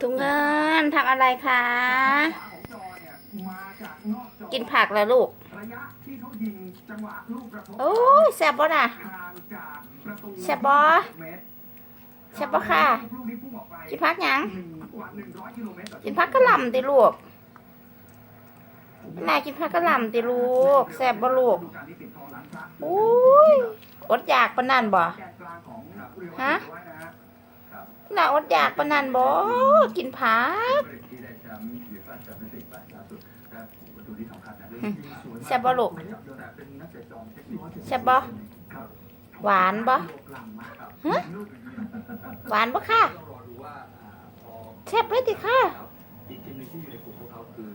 ถุงเงินทำอะไรคะ กินผักแล้วลูก โอ้ยแซบบอน่ะแซบบอแซบบอค่ะ กินผักยัง กินผักกระหล่ำติลูกแม่กินผักกระหล่ำติลูกแซบบ่ลูกอุ้ยอดอยากปนนั่นบ่ ฮะ ไว้นะฮะน่าอดอยากปนนั้นบ่กินผักแชมป์ยูฟ่าแชมเปี้ยนส์ลีกไปล่าสุดครับประตูที่สำคัญนะอืมแซ่บบ่ลูกแซ่บบ่หวานบ่ฮะหวานบ่ค่ะแซ่บเลยติค่ะอีกทีมหนึงที่อยู่ในกลุ่มพวกเขาคือ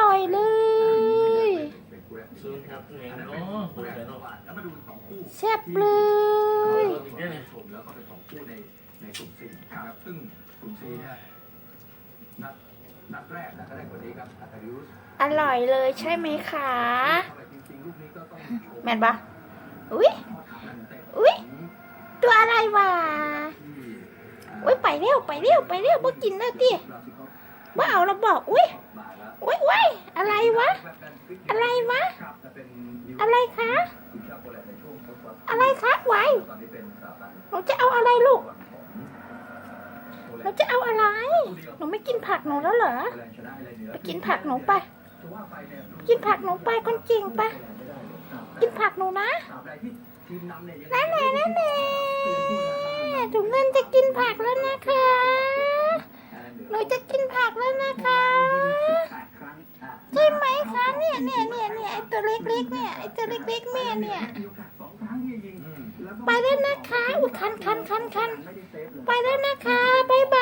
ร่อยเลยแซูนครับเอง อันนั้นเนาเป็นะคู่แรกเนาะแล้วมาดูสองคู่แซ่บเลยที่เราชมแล้วก็เป็นสองคู่ในในกลุ่มสี่ครับซึ่งกลุ่มสี่เนี่ยนัดนัดแรกนะก็ได้คนนี้ครับอาตาริอุสอร่อยเลยใช่ไหมคะจริงๆลูกนี้ก็ต้องชมแม่นปะอุ้ยอุ๊ยตัวอะไรวะอุ้ยไปเร็วไปเร็วไปเร็วบ่กินแล้วติว่าเอาเราบอกอุ้ยอุ้ยอุ้ยอะไรวะ อะไรวะ อะไรคะ อะไรคะไว้เราจะเอาอะไรลูก เราจะเอาอะไร หนูไม่กินผักหนูแล้วเหรอ ไปกินผักหนูไป กินผักหนูไปคนจริงไปกินผักหนูนะนั่นแหละนั่นแหละถุงเงินจะกินผักแล้วนะคะ หนูจะกินผักแล้วนะคะ ใช่ไหมคะเนี่ยเนี่ยเนี่ยเนี่ยไอตัวเล็กๆเนี่ยไอตัวเล็กๆแม่เนี่ย ไปแล้วนะคะ อุ้ยคันคันคันคันไปแล้วนะคะบายบาย